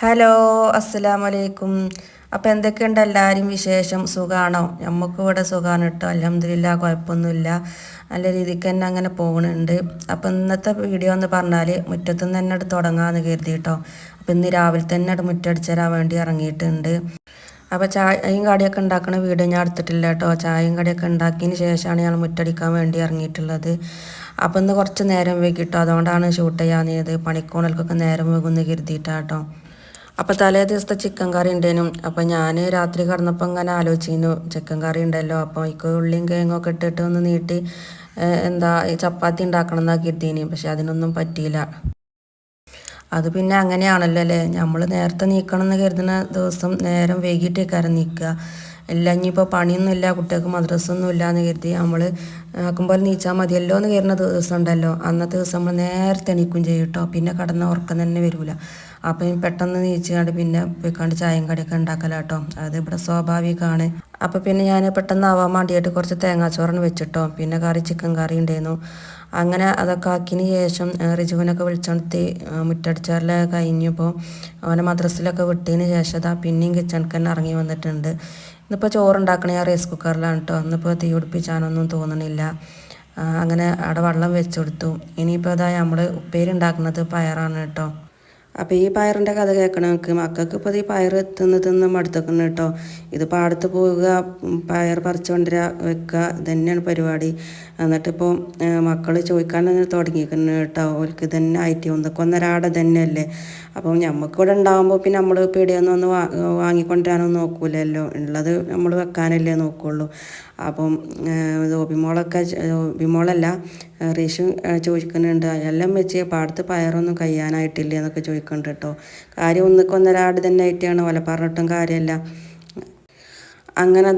Hello അസ്സലാമു അലൈക്കും അപ്പോൾ എന്തൊക്കെയുണ്ട് എല്ലാവരും വിശേഷം? സുഖമാണോ നമുക്ക് ഇവിടെ സുഖമാണ് കേട്ടോ അലഹമില്ല കുഴപ്പമൊന്നുമില്ല. നല്ല രീതിക്ക് തന്നെ അങ്ങനെ പോകുന്നുണ്ട് അപ്പോൾ ഇന്നത്തെ വീഡിയോ എന്ന് പറഞ്ഞാൽ മുറ്റത്തു നിന്ന് തന്നെ അങ്ങട് തുടങ്ങാമെന്ന് കരുതി കേട്ടോ അപ്പോൾ ഇന്ന് രാവിലെ തന്നെ അത് മുറ്റടിച്ചു തരാൻ വേണ്ടി ഇറങ്ങിയിട്ടുണ്ട്. അപ്പോൾ ചായയും കടിയൊക്കെ ഉണ്ടാക്കുന്ന വീഡിയോ ഞാൻ എടുത്തിട്ടില്ല കേട്ടോ ചായയും കടിയൊക്കെ ഉണ്ടാക്കിയതിന് ശേഷമാണ് ഞാൻ മുറ്റടിക്കാൻ വേണ്ടി ഇറങ്ങിയിട്ടുള്ളത്. അപ്പോൾ ഇന്ന് കുറച്ച് നേരം വൈകിട്ടോ അതുകൊണ്ടാണ് ഷൂട്ട് ചെയ്യാൻ പണിക്കോണൽക്കൊക്കെ നേരം വൈകുന്നു കരുതിയിട്ടാട്ടോ അപ്പോൾ തലേ ദിവസത്തെ ചിക്കൻ കറി ഉണ്ടേനും. അപ്പോൾ ഞാൻ രാത്രി കിടന്നപ്പോൾ ഇങ്ങനെ ആലോചിക്കുന്നു ചിക്കൻ കറി ഉണ്ടല്ലോ അപ്പോൾ എനിക്ക് ഉള്ളിയും ഒക്കെ ഇട്ടിട്ട് ഒന്ന് നീട്ടി എന്താ ചപ്പാത്തി ഉണ്ടാക്കണം എന്നാ കരുതീനി. പക്ഷെ അതിനൊന്നും പറ്റിയില്ല. അത് പിന്നെ അങ്ങനെയാണല്ലോ അല്ലേ? നമ്മൾ നേരത്തെ നീക്കണം എന്ന് കരുതുന്ന ദിവസം നേരം വൈകിട്ടേക്കാരം നീക്കുക എല്ലാം ഇനിയിപ്പോൾ പണിയൊന്നും ഇല്ല കുട്ടികൾക്ക് മദ്രസൊന്നും ഇല്ല എന്ന് കരുതി നമ്മൾ ആക്കുമ്പോൾ നീച്ചാൽ മതിയല്ലോ എന്ന് കയറുന്ന ദിവസം ഉണ്ടല്ലോ. അന്നത്തെ ദിവസം നമ്മൾ നേരത്തെ എണീക്കും ചെയ്യും കേട്ടോ പിന്നെ കടന്ന ഉറക്കം തന്നെ വരില്ല അപ്പം പെട്ടെന്ന് നീച്ചുകൊണ്ട് പിന്നെ പോയിക്കാണ്ട് ചായയും കടിയൊക്കെ ഉണ്ടാക്കലാട്ടോ അത് ഇവിടെ സ്വാഭാവികമാണ് അപ്പം പിന്നെ ഞാൻ പെട്ടെന്ന് ആവാൻ വേണ്ടിയിട്ട് കുറച്ച് തേങ്ങാച്ചോറാണ് വെച്ചിട്ടോ. പിന്നെ കറി ചിക്കൻ കറി ഉണ്ടായിരുന്നു അങ്ങനെ അതൊക്കെ ആക്കിയതിന് ശേഷം റിജുവിനൊക്കെ വിളിച്ചോണ്ടി മുറ്റടിച്ചാറിലൊക്കെ കഴിഞ്ഞപ്പോൾ അവനെ മദ്രസിലൊക്കെ വിട്ടതിന് ശേഷം അതാ പിന്നെയും കിച്ചണിക്ക് തന്നെ ഇറങ്ങി വന്നിട്ടുണ്ട്. ഇന്നിപ്പോൾ ചോറുണ്ടാക്കണ ഞാൻ റൈസ് കുക്കറിലാണ് കേട്ടോ ഇന്നിപ്പോൾ തീ പിടിപ്പിച്ചാനൊന്നും തോന്നണില്ല. അങ്ങനെ അവിടെ വെള്ളം വെച്ചു കൊടുത്തു ഇനിയിപ്പോൾ അതാ നമ്മൾ ഉപ്പേരി ഉണ്ടാക്കുന്നത് പയറാണ് കേട്ടോ അപ്പോൾ ഈ പയറിന്റെ കഥ കേൾക്കണമൊക്കെ മക്കൾക്ക് ഇപ്പോൾ ഈ പയർ തിന്ന് തിന്ന് കേട്ടോ. ഇത് പാടത്ത് പോവുക പയർ പറിച്ചു വെക്കുക ഇതന്നെയാണ് പരിപാടി. എന്നിട്ടിപ്പോൾ മക്കൾ ചോദിക്കാൻ തുടങ്ങിയിരിക്കുന്നു കേട്ടോ. അവർക്ക് ഇതന്നെ ആയിട്ട് ഒന്നൊക്കെ ഒന്നരാടെ തന്നെയല്ലേ അപ്പം ഞമ്മക്കിവിടെ ഉണ്ടാകുമ്പോൾ പിന്നെ നമ്മൾ പീടിയൊന്നും ഒന്ന് വാ വാങ്ങിക്കൊണ്ടുവരാനൊന്നും നോക്കൂലല്ലോ. ഉള്ളത് നമ്മൾ വെക്കാനല്ലേ നോക്കുള്ളൂ. അപ്പം ഗോപിമോളൊക്കെ ഗോപിമോളല്ല റീഷു ചോദിക്കുന്നുണ്ട് എല്ലാം വെച്ച് പാടത്ത് പയറൊന്നും കഴിയാനായിട്ടില്ല എന്നൊക്കെ ചോദിക്കുന്നുണ്ട് കേട്ടോ. കാര്യം ഒന്നിക്കൊന്നൊരാട് തന്നെ ആയിട്ടാണ് ഓല പറഞ്ഞിട്ടും കാര്യമല്ല. അങ്ങനെ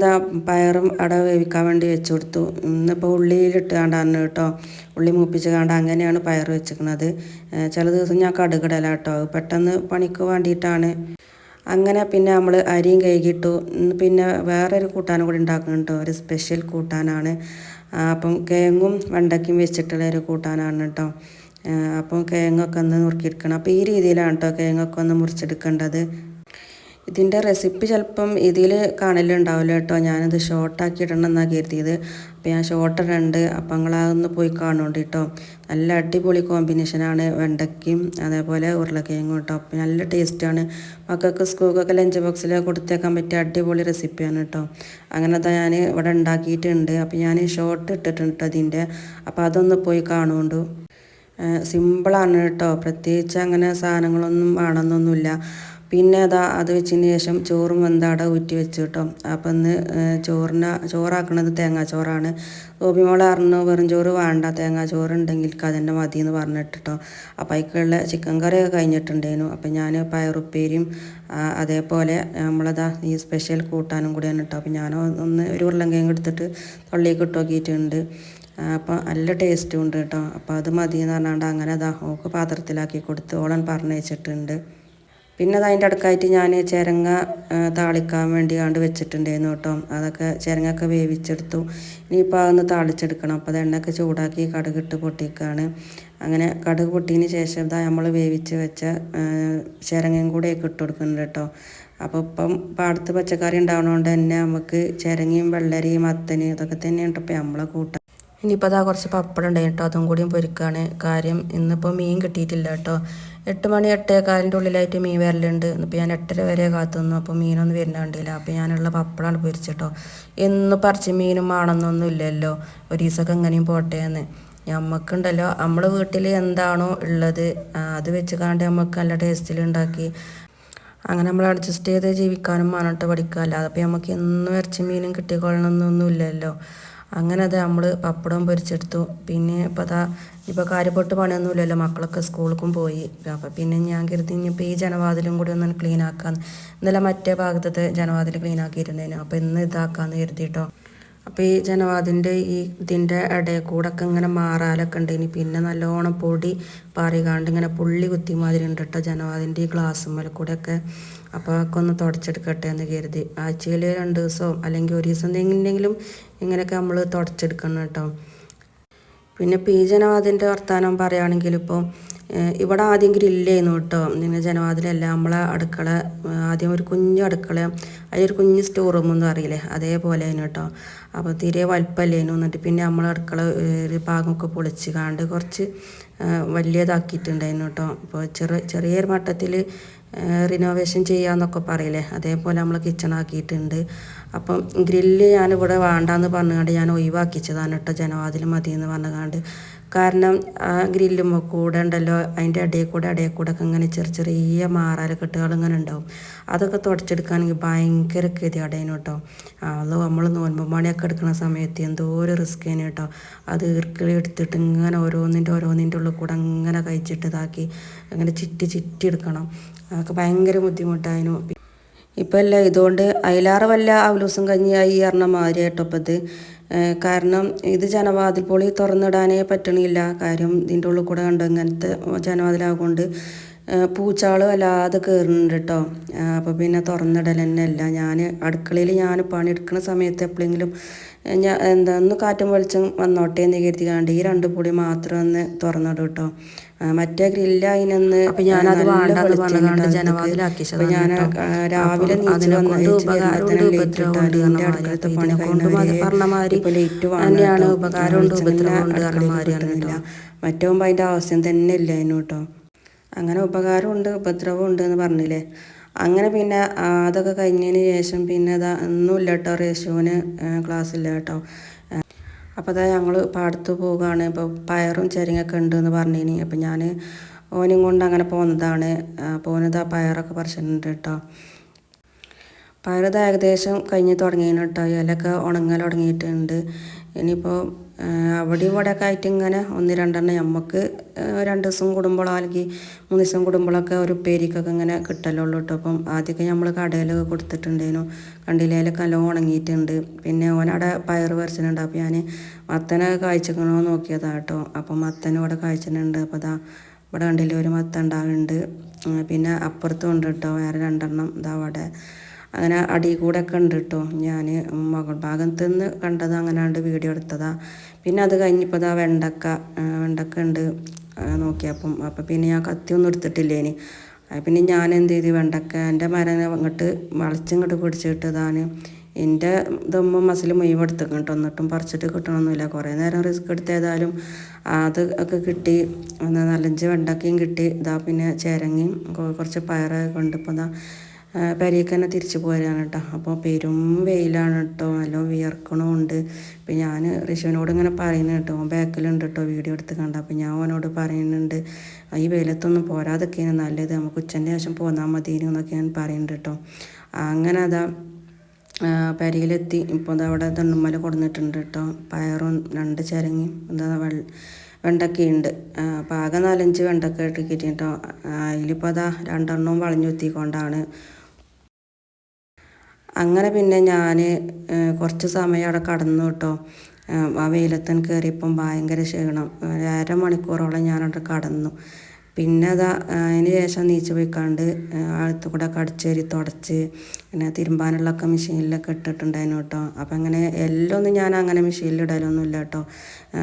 പയറും അട വേവിക്കാൻ വേണ്ടി വെച്ച് കൊടുത്തു. ഇന്നിപ്പോൾ ഉള്ളിയിലിട്ട് കണ്ടാണ് കേട്ടോ. ഉള്ളി മൂപ്പിച്ച് കണ്ട അങ്ങനെയാണ് പയർ വെച്ചിരിക്കുന്നത്. ചില ദിവസം ഞാൻ കടുകിടല കേട്ടോ പെട്ടെന്ന് പണിക്ക് വേണ്ടിയിട്ടാണ്. അങ്ങനെ പിന്നെ നമ്മൾ അരിയും കഴുകിയിട്ടു. പിന്നെ വേറൊരു കൂട്ടാനും കൂടി ഉണ്ടാക്കുന്നുണ്ട്. ഒരു സ്പെഷ്യൽ കൂട്ടാനാണ്. അപ്പം കിഴങ്ങും വെണ്ടയ്ക്കും വെച്ചിട്ടുള്ള ഒരു കൂട്ടാനാണ് കേട്ടോ അപ്പം കിഴങ്ങൊക്കെ ഒന്ന് നുറുക്കിയെടുക്കണം. അപ്പോൾ ഈ രീതിയിലാണ് കേട്ടോ കിഴങ്ങൊക്കെ ഒന്ന് മുറിച്ചെടുക്കേണ്ടത്. ഇതിന്റെ റെസിപ്പി ചിലപ്പം ഇതിൽ കാണലുണ്ടാവില്ല കേട്ടോ ഞാനത് ഷോർട്ടാക്കി ഇടണം എന്നാണ് കരുതിയത്. അപ്പോൾ ഞാൻ ഷോർട്ട് ഇടുന്നുണ്ട് അപ്പം നിങ്ങളതൊന്ന് പോയി കാണുന്നുണ്ട് കേട്ടോ നല്ല അടിപൊളി കോമ്പിനേഷനാണ് വെണ്ടയ്ക്കും അതേപോലെ ഉരുളക്കിഴങ്ങും കേട്ടോ അപ്പം നല്ല ടേസ്റ്റാണ് മക്കൾക്ക് സ്കൂൾക്കൊക്കെ ലഞ്ച് ബോക്സിൽ കൊടുത്തേക്കാൻ പറ്റിയ അടിപൊളി റെസിപ്പിയാണ് കേട്ടോ അങ്ങനെ അതാ ഞാൻ ഇവിടെ ഉണ്ടാക്കിയിട്ടുണ്ട് അപ്പം ഞാൻ ഷോർട്ട് ഇട്ടിട്ടുണ്ട് അതിന്റെ അപ്പോൾ അതൊന്ന് പോയി കാണുന്നുണ്ട് സിമ്പിളാണ് കേട്ടോ പ്രത്യേകിച്ച് അങ്ങനെ സാധനങ്ങളൊന്നും വേണമെന്നൊന്നുമില്ല പിന്നെ അതാ അത് വെച്ചതിന് ശേഷം ചോറും വെന്താട ഊറ്റി വെച്ചു കേട്ടോ. അപ്പം ഇന്ന് ചോറിന് ചോറാക്കണത് തേങ്ങാച്ചോറാണ്. ഗോപിമോളെ അറിഞ്ഞു വെറും ചോറ് വേണ്ട തേങ്ങാച്ചോറ് ഉണ്ടെങ്കിൽ അതിന്റെ മതി എന്ന് പറഞ്ഞിട്ട് അപ്പം അതിക്കുള്ള ചിക്കൻ കറിയൊക്കെ കഴിഞ്ഞിട്ടുണ്ടായിരുന്നു. അപ്പം ഞാൻ പയറുപ്പേരിയും അതേപോലെ നമ്മളതാ ഈ സ്പെഷ്യൽ കൂട്ടാനും കൂടിയാണ് കേട്ടോ അപ്പം ഞാൻ ഒന്ന് ഒരു ഉരുളങ്കയും എടുത്തിട്ട് തള്ളിയൊക്കെ ഇട്ട് അപ്പം നല്ല ടേസ്റ്റും ഉണ്ട് കേട്ടോ അപ്പോൾ അത് മതി എന്ന് പറഞ്ഞാണ്ട് അങ്ങനെ അതാ ഓക്ക് പാത്രത്തിലാക്കി കൊടുത്ത് ഓളൻ പറഞ്ഞയച്ചിട്ടുണ്ട്. പിന്നെ അത് അതിന്റെ അടുക്കായിട്ട് ഞാൻ ചിരങ്ങ താളിക്കാൻ വേണ്ടി കണ്ട് വെച്ചിട്ടുണ്ടായിരുന്നു കേട്ടോ. അതൊക്കെ ചിരങ്ങൊക്കെ വേവിച്ചെടുത്തു. ഇനിയിപ്പോൾ അതൊന്ന് താളിച്ചെടുക്കണം. അപ്പോൾ അത് എണ്ണയൊക്കെ ചൂടാക്കി കടുകിട്ട് പൊട്ടിക്കുകയാണ് അങ്ങനെ കടുക് പൊട്ടിയതിന് ശേഷം ഇതാ നമ്മൾ വേവിച്ച് വെച്ച ചിരങ്ങയും കൂടെ ഇട്ട് കൊടുക്കുന്നുണ്ട് കേട്ടോ. അപ്പോൾ ഇപ്പം പാടത്ത് പച്ചക്കറി ഉണ്ടാവണോണ്ട് തന്നെ നമുക്ക് ചിരങ്ങയും വെള്ളരിയും മത്തന് ഇതൊക്കെ തന്നെയാണ് ഇപ്പോൾ നമ്മളെ കൂട്ടം ഇനിയിപ്പോൾ അതാ കുറച്ച് പപ്പടം ഉണ്ടായി കേട്ടോ. അതും കൂടിയും പൊരിക്കുകയാണ് കാര്യം ഇന്നിപ്പോൾ മീൻ കിട്ടിയിട്ടില്ല കേട്ടോ. എട്ട് മണി എട്ടേ കാലിന്റെ ഉള്ളിലായിട്ട് മീൻ വരലുണ്ട്. ഇന്നിപ്പോൾ ഞാൻ എട്ടര വരെ കാത്തുനിന്നു. അപ്പോൾ മീനൊന്നും വരുന്ന കണ്ടില്ല? അപ്പോൾ ഞാനുള്ള പപ്പടമാണ് പൊരിച്ചിട്ടോ എന്ന് പറിച്ച് മീനും ആണെന്നൊന്നും ഇല്ലല്ലോ. ഒരു ദിവസമൊക്കെ എങ്ങനെയും പോട്ടെ എന്ന് ഞമ്മക്കുണ്ടല്ലോ. നമ്മളെ വീട്ടിൽ എന്താണോ ഉള്ളത് അത് വെച്ച് കണ്ട് നമുക്ക് നല്ല ടേസ്റ്റിൽ ഉണ്ടാക്കി. അങ്ങനെ നമ്മൾ അഡ്ജസ്റ്റ് ചെയ്ത് ജീവിക്കാനും മാനോട്ട് പഠിക്കുക അല്ലാതെ അപ്പോൾ നമുക്ക് എന്നും ഇറച്ചി മീനും കിട്ടിക്കൊള്ളണമെന്നൊന്നും ഇല്ലല്ലോ. അങ്ങനെ അത് നമ്മൾ പപ്പടം പൊരിച്ചെടുത്തു. പിന്നെ ഇപ്പോൾ അതാ ഇപ്പോൾ കാര്യപ്പെട്ട് പണിയൊന്നുമില്ലല്ലോ മക്കളൊക്കെ സ്കൂളിലേക്കും പോയി. അപ്പോൾ പിന്നെ ഞാൻ കരുതി ഇനിയിപ്പോൾ ഈ ജനവാതിലും കൂടി ഒന്ന് ക്ലീൻ ആക്കാൻ ഇന്നലെ മറ്റേ ഭാഗത്തത്തെ ജനവാതിൽ ക്ലീൻ ആക്കിയിരുന്നേനു അപ്പോൾ ഇന്ന് ഇതാക്കാമെന്ന് കരുതിയിട്ടോ അപ്പോൾ ഈ ജനവാതിന്റെ ഈ ഇതിന്റെ ഇടയിൽ കൂടെ ഒക്കെ ഇങ്ങനെ മാറാലൊക്കെ ഉണ്ട് ഇനി പിന്നെ നല്ലോണം പൊടി പാറികാണ്ട് ഇങ്ങനെ പുള്ളി കുത്തി മാതിരി ഉണ്ട് കേട്ടോ ജനവാതിന്റെ ഈ ഗ്ലാസ് മേലെ കൂടെ ഒക്കെ അപ്പോൾ അതൊക്കെ ഒന്ന് തുടച്ചെടുക്കട്ടെ എന്ന് കരുതി. ആഴ്ചയിൽ രണ്ട് ദിവസവും അല്ലെങ്കിൽ ഒരു ദിവസം എന്തെങ്കിലും ഇങ്ങനെയൊക്കെ നമ്മൾ തുടച്ചെടുക്കണം കേട്ടോ. പിന്നെ പി ജനവാദിന്റെ വർത്തമാനം പറയുകയാണെങ്കിൽ ഇപ്പോൾ ഇവിടെ ആദ്യം ഗ്രില്ലായിരുന്നു കേട്ടോ. ഇങ്ങനെ ജനവാതിലല്ല നമ്മളെ അടുക്കള ആദ്യം ഒരു കുഞ്ഞു അടുക്കള അതിലൊരു കുഞ്ഞ് സ്റ്റോർ റൂം എന്ന് അറിയില്ലേ? അതേപോലെ ആയിരുന്നു കേട്ടോ. അപ്പോൾ തീരെ വലിപ്പമല്ലേനു എന്നിട്ട് പിന്നെ നമ്മളെ അടുക്കള ഒരു ഭാഗമൊക്കെ പൊളിച്ച് കാണ്ട് കുറച്ച് വലിയതാക്കിയിട്ടുണ്ടായിരുന്നു കേട്ടോ. അപ്പോൾ ചെറു ചെറിയൊരു മട്ടത്തിൽ റിനോവേഷൻ ചെയ്യാന്നൊക്കെ പറയില്ലേ? അതേപോലെ നമ്മൾ കിച്ചൺ ആക്കിയിട്ടുണ്ട്. അപ്പം ഗ്രില്ല് ഞാനിവിടെ വേണ്ടാന്ന് പറഞ്ഞുകൊണ്ട് ഞാൻ ഒഴിവാക്കിച്ചതാണ് കേട്ടോ ജനവാതിൽ മതി എന്ന് പറഞ്ഞുകൊണ്ട് കാരണം ആ ഗ്രില്ലുമ്പോൾ കൂടെ ഉണ്ടല്ലോ അതിന്റെ ഇടയിൽ കൂടെ ഇടയിൽ കൂടെ ഒക്കെ ഇങ്ങനെ ചെറിയ ചെറിയ മാറാല കെട്ടുകൾ ഇങ്ങനെ ഉണ്ടാവും. അതൊക്കെ തുടച്ചെടുക്കുകയാണെങ്കിൽ ഭയങ്കര ഗതികടേനു കേട്ടോ. അത് നമ്മൾ നോൻപ് മണിയൊക്കെ എടുക്കുന്ന സമയത്ത് എന്തോ ഒരു റിസ്ക് ആണ് കേട്ടോ. അത് ഈർക്കിളി എടുത്തിട്ട് ഇങ്ങനെ ഓരോന്നിന്റെ ഓരോന്നിന്റെ ഉള്ളിൽ കൂടെ അങ്ങനെ കഴിച്ചിട്ട് ഇതാക്കി അങ്ങനെ ചിറ്റി ചിറ്റി എടുക്കണം. അതൊക്കെ ഭയങ്കര ബുദ്ധിമുട്ടായിരുന്നു. ഇപ്പം അല്ല ഇതുകൊണ്ട് അയിലാറ് വല്ല അവലൂസും കഞ്ഞിയായി അറിഞ്ഞ മാതിരി കേട്ടോ ഇത്. കാരണം ഇത് ജനവാതിൽ പൊളി തുറന്നിടാനേ പറ്റണില്ല. കാര്യം ഇതിന്റെ ഉള്ളിൽ കൂടെ കണ്ടോ ഇങ്ങനത്തെ ജനവാതിലാകൊണ്ട് പൂച്ചാൾ വല്ലാതെ കയറുന്നുണ്ട് കേട്ടോ അപ്പോൾ പിന്നെ തുറന്നിടൽ തന്നെ അല്ല ഞാൻ അടുക്കളയിൽ ഞാൻ പണിയെടുക്കുന്ന സമയത്ത് എപ്പോഴെങ്കിലും ഞാൻ എന്താ ഒന്ന് കാറ്റും വെളിച്ചം വന്നോട്ടേ എന്ന് കരുതി കണ്ട് ഈ രണ്ട് പൊടി മാത്രം ഒന്ന് തുറന്നിടും കേട്ടോ മറ്റേ ഗ്രില്ല അതിനൊന്ന് അപ്പൊ ഞാനത് വേണ്ടാന്ന് പറഞ്ഞുകൊണ്ട് ഞാൻ രാവിലെ തന്നെയാണ്. ഉപകാരമുണ്ട്, ഉപദ്രവമുണ്ട് അതിന്റെ ആവശ്യം തന്നെ ഇല്ല അതിന് കേട്ടോ. അങ്ങനെ ഉപകാരമുണ്ട് ഉപദ്രവമുണ്ട് എന്ന് പറഞ്ഞില്ലേ. അങ്ങനെ പിന്നെ അതൊക്കെ കഴിഞ്ഞതിന് ശേഷം പിന്നെ അതാ ഒന്നുമില്ല കേട്ടോ റേഷ്യോന് ക്ലാസ് ഇല്ല കേട്ടോ. അപ്പോൾ അതാ ഞങ്ങൾ പാടത്ത് പോവുകയാണ് ഇപ്പോൾ പയറും ചെരിങ്ങൊക്കെ ഉണ്ട് എന്ന് പറഞ്ഞിനി. അപ്പം ഞാൻ ഓനും കൊണ്ട് അങ്ങനെ പോകുന്നതാണ് അപ്പോൾ ഓനിതാ പയറൊക്കെ പറിച്ചിട്ടുണ്ട് കേട്ടോ പയറത് ഏകദേശം കഴിഞ്ഞ് തുടങ്ങിയാണ് കേട്ടോ ഇലയൊക്കെ ഉണങ്ങൽ തുടങ്ങിയിട്ടുണ്ട്. ഇനിയിപ്പോൾ അവിടെ ഇവിടെയൊക്കെ ആയിട്ട് ഇങ്ങനെ ഒന്ന് രണ്ടെണ്ണം നമുക്ക് രണ്ട് ദിവസം കൂടുമ്പോഴോ അല്ലെങ്കിൽ മൂന്ന് ദിവസം കൂടുമ്പോഴൊക്കെ ഒരു ഉപ്പേരിക്കൊക്കെ ഇങ്ങനെ കിട്ടലുള്ളൂ കേട്ടോ അപ്പം ആദ്യമൊക്കെ നമ്മൾ കടയിലൊക്കെ കൊടുത്തിട്ടുണ്ടേനു കണ്ടിലേലൊക്കെ നല്ല ഉണങ്ങിയിട്ടുണ്ട്. പിന്നെ ഓനവിടെ പയർ പറിച്ചിട്ടുണ്ട്. അപ്പോൾ ഞാൻ മത്തനെ കായ്ച്ചിക്കണോ നോക്കിയതാ കേട്ടോ അപ്പം മത്തനും ഇവിടെ കായ്ച്ചിട്ടുണ്ട്. അപ്പോൾ അതാ ഇവിടെ കണ്ടില്ലേ? ഒരു മത്തൻ ഉണ്ടാകുന്നുണ്ട് പിന്നെ അപ്പുറത്തും ഉണ്ട് കേട്ടോ വേറെ രണ്ടെണ്ണം ഇതാ അവിടെ. അങ്ങനെ അടി കൂടെ ഉണ്ട് കേട്ടോ. ഞാൻ മകൾ ഭാഗത്ത് നിന്ന് കണ്ടത് അങ്ങനാണ്ട് വീഡിയോ എടുത്തതാ. പിന്നെ അത് കഴിഞ്ഞപ്പോൾ ഇതാ വെണ്ടക്ക വെണ്ടക്ക ഉണ്ട് നോക്കിയപ്പം. അപ്പം പിന്നെ ഞാൻ കത്തിയൊന്നും എടുത്തിട്ടില്ലേനി ഇനി. പിന്നെ ഞാൻ എന്ത് ചെയ്തു വെണ്ടക്ക എന്റെ മരം അങ്ങോട്ട് വളച്ചിങ്ങോട്ട് പിടിച്ചിട്ട് ഇതാണ് എന്റെ ഇതുമ്മ മസിൽ മുയവ് എടുത്തേക്കും കേട്ടോ. എന്നിട്ടും പറിച്ചിട്ട് കിട്ടണമൊന്നുമില്ല കുറേ നേരം റിസ്ക് എടുത്ത് ഏതായാലും അത് ഒക്കെ കിട്ടി. നാലഞ്ച് വെണ്ടക്കയും കിട്ടി. ഇതാ പിന്നെ ചേരങ്ങയും കുറച്ച് പയറൊക്കെ കൊണ്ടിപ്പോൾ ഇതാ പെരയ്ക്ക് തന്നെ തിരിച്ചു പോരാണ് കേട്ടോ അപ്പോൾ പെരും വെയിലാണ് കേട്ടോ നല്ല വിയർക്കണമുണ്ട് ഇപ്പം ഞാൻ ഋഷുവിനോട് ഇങ്ങനെ പറയുന്നത് കേട്ടോ ബാക്കിലുണ്ട് കേട്ടോ വീഡിയോ എടുത്ത് കണ്ട. അപ്പം ഞാൻ അവനോട് പറയുന്നുണ്ട്. ഈ വെയിലത്തൊന്നും പോരാതൊക്കെയാണ് നല്ലത് നമുക്ക് ഉച്ചന്റെ ശേഷം പോന്നാൽ മതി എന്നൊക്കെ ഞാൻ പറയുന്നുണ്ട് കേട്ടോ അങ്ങനെ അതാ പെരയിലെത്തി. ഇപ്പോൾ അവിടെ തണ്ണുമ്മല കൊടുന്നിട്ടുണ്ട് കേട്ടോ പയറും രണ്ട് ചരങ്ങി എന്താ വെള്ള വെണ്ടക്കയുണ്ട് അപ്പോൾ ആകെ നാലഞ്ച് വെണ്ടക്ക ഇട്ടിട്ട് കേട്ടോ അതിലിപ്പോൾ അതാ രണ്ടെണ്ണവും വളഞ്ഞു വളഞ്ഞുത്തിക്കൊണ്ടാണ് അങ്ങനെ പിന്നെ ഞാൻ കുറച്ച് സമയം അവിടെ കടന്നു കേട്ടോ. ആ, വെയിലത്തൻ കയറിയപ്പം ഭയങ്കര ക്ഷീണം. ഒരു ഞാൻ അവിടെ കടന്നു. പിന്നെ അതാ അതിന് ശേഷം നീച്ച് പോയിക്കാണ്ട് അടുത്ത് കൂടെ കടിച്ചേരി തുടച്ച് പിന്നെ തിരുമ്പാനുള്ളൊക്കെ മെഷീനിലൊക്കെ ഇട്ടിട്ടുണ്ടായിരുന്നു കേട്ടോ. അപ്പം അങ്ങനെ എല്ലാം ഒന്നും ഞാൻ അങ്ങനെ മെഷീനിൽ ഇടലൊന്നുമില്ല കേട്ടോ.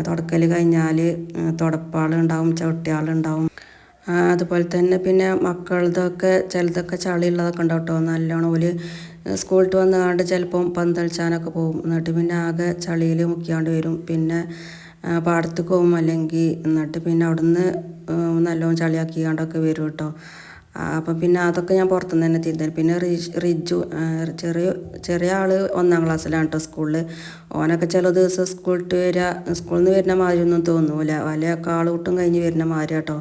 തുടക്കൽ കഴിഞ്ഞാൽ തുടപ്പാളുണ്ടാവും ചവിട്ടിയാളുണ്ടാവും അതുപോലെ തന്നെ പിന്നെ മക്കളതൊക്കെ ചിലതൊക്കെ ചളിയുള്ളതൊക്കെ ഉണ്ടാവും കേട്ടോ. നല്ലോണം സ്കൂളിട്ട് വന്നാണ്ട് ചിലപ്പം പന്തളിച്ചാനൊക്കെ പോകും എന്നിട്ട് പിന്നെ ആകെ ചളിയിൽ മുക്കിയാണ്ട് വരും. പിന്നെ പാടത്തേക്ക് പോകും അല്ലെങ്കിൽ എന്നിട്ട് പിന്നെ അവിടുന്ന് നല്ലോണം ചളിയാക്കിയാണ്ടൊക്കെ വരും കേട്ടോ അപ്പം പിന്നെ അതൊക്കെ ഞാൻ പുറത്തുനിന്ന് തന്നെ തിരുത്തൽ പിന്നെ റിജ് ചെറിയ ചെറിയ ആൾ ഒന്നാം ക്ലാസ്സിലാണ് കേട്ടോ സ്കൂളിൽ ഓനൊക്കെ ചില ദിവസം സ്കൂളിട്ട് വരിക സ്കൂളിൽ നിന്ന് വരുന്ന മാതിരി ഒന്നും തോന്നൂല വല കാളുകൂട്ടും കഴിഞ്ഞ് വരുന്ന മാതിരി കേട്ടോ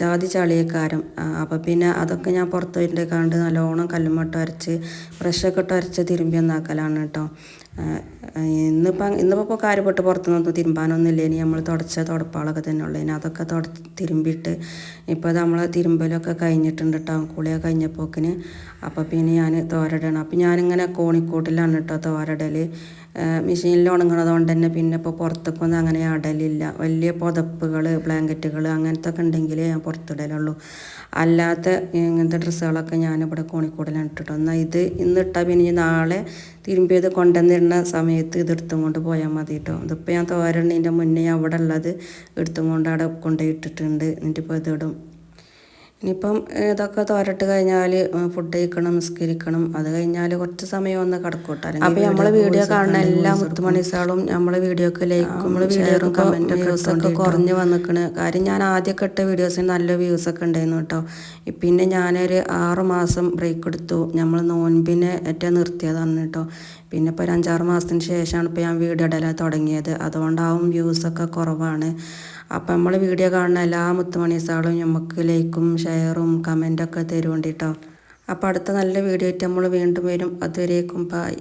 ജാതി ചളിയക്കാരം. അപ്പോൾ പിന്നെ അതൊക്കെ ഞാൻ പുറത്ത് വരുന്നുണ്ട് കണ്ട് നല്ലോണം കല്ലുമട്ട അരച്ച് ബ്രഷൊക്കെ ഇട്ട് അരച്ച് തിരുമ്പി ഒന്നാക്കലാണ് കേട്ടോ. ഇന്നിപ്പം ഇന്നിപ്പോൾ ഇപ്പോൾ കാര്യപ്പെട്ട് പുറത്തുനിന്നൊന്നും തിരുമ്പാനൊന്നുമില്ല ഇനി നമ്മൾ തുടച്ച തുടപ്പാളൊക്കെ തന്നെ ഉള്ളു ഇനി അതൊക്കെ തുട തിരുമ്പിയിട്ട് ഇപ്പോൾ നമ്മൾ തിരുമ്പലൊക്കെ കഴിഞ്ഞിട്ടുണ്ട് കേട്ടോ. കുളിയൊക്കെ കഴിഞ്ഞപ്പോക്കിന്. അപ്പോൾ പിന്നെ ഞാൻ തോരടണം അപ്പം ഞാനിങ്ങനെ കോണിക്കൂട്ടിലാണ് കേട്ടോ തോരടൽ മെഷീനിൽ ഉണങ്ങണത് കൊണ്ട് തന്നെ പിന്നെ ഇപ്പോൾ പുറത്തേക്കൊന്നും അങ്ങനെ ഇടലില്ല വലിയ പുതപ്പുകൾ ബ്ലാങ്കറ്റുകൾ അങ്ങനത്തെ ഒക്കെ ഉണ്ടെങ്കിലേ ഞാൻ പുറത്തിടലുള്ളൂ. അല്ലാത്ത ഇങ്ങനത്തെ ഡ്രസ്സുകളൊക്കെ ഞാനിവിടെ കോണിക്കൂടലാണ് ഇട്ടിട്ടു എന്നാൽ ഇത് ഇന്നിട്ടാൽ പിന്നെ നാളെ തിരുമ്പിയത് കൊണ്ടുവന്നിരുന്ന സമയത്ത് ഇത് എടുത്തും കൊണ്ട് പോയാൽ മതി കേട്ടോ ഇതിപ്പോൾ ഞാൻ തോരണീന്റെ മുന്നേ അവിടെ ഉള്ളത് എടുത്തും കൊണ്ട് അവിടെ കൊണ്ടുപോയി ഇട്ടിട്ടുണ്ട്. എന്നിട്ട് ഇപ്പോൾ ഇതിടും ഇനിയിപ്പം ഇതൊക്കെ തോരട്ട് കഴിഞ്ഞാൽ ഫുഡ് കഴിക്കണം നിസ്കരിക്കണം അത് കഴിഞ്ഞാൽ കുറച്ച് സമയം ഒന്ന് കടക്കൂട്ടാൻ അപ്പോൾ നമ്മളെ വീഡിയോ കാണുന്ന എല്ലാ മുത്തുമണിസാളും നമ്മളെ വീഡിയോക്ക് ലൈക്കും നമ്മൾ വീഡിയോക്കും കമന്റും വ്യൂസൊക്കെ കുറഞ്ഞ് വന്നിക്കണ്. കാര്യം ഞാൻ ആദ്യമൊക്കെ ഇട്ട വീഡിയോസിന് നല്ല വ്യൂസ് ഒക്കെ ഉണ്ടായിരുന്നു കേട്ടോ. പിന്നെ ഞാനൊരു ആറ് മാസം ബ്രേക്ക് എടുത്തു. നമ്മൾ നോൻപിനെ ഏറ്റവും നിർത്തിയതാണ് കേട്ടോ. പിന്നെ ഇപ്പോൾ ഒരു അഞ്ചാറ് മാസത്തിന് ശേഷമാണ് ഇപ്പോൾ ഞാൻ വീഡിയോ ഇടലാൻ തുടങ്ങിയത്. അതുകൊണ്ടാവും വ്യൂസൊക്കെ കുറവാണ്. അപ്പം നമ്മൾ വീഡിയോ കാണുന്ന എല്ലാ മുത്തുമണീസാളും നമുക്ക് ലൈക്കും ഷെയറും കമന്റൊക്കെ കേട്ടോ അപ്പോൾ അടുത്ത നല്ല വീഡിയോ ആയിട്ട് നമ്മൾ വീണ്ടും വരും. അതുവരേക്കും ബായ്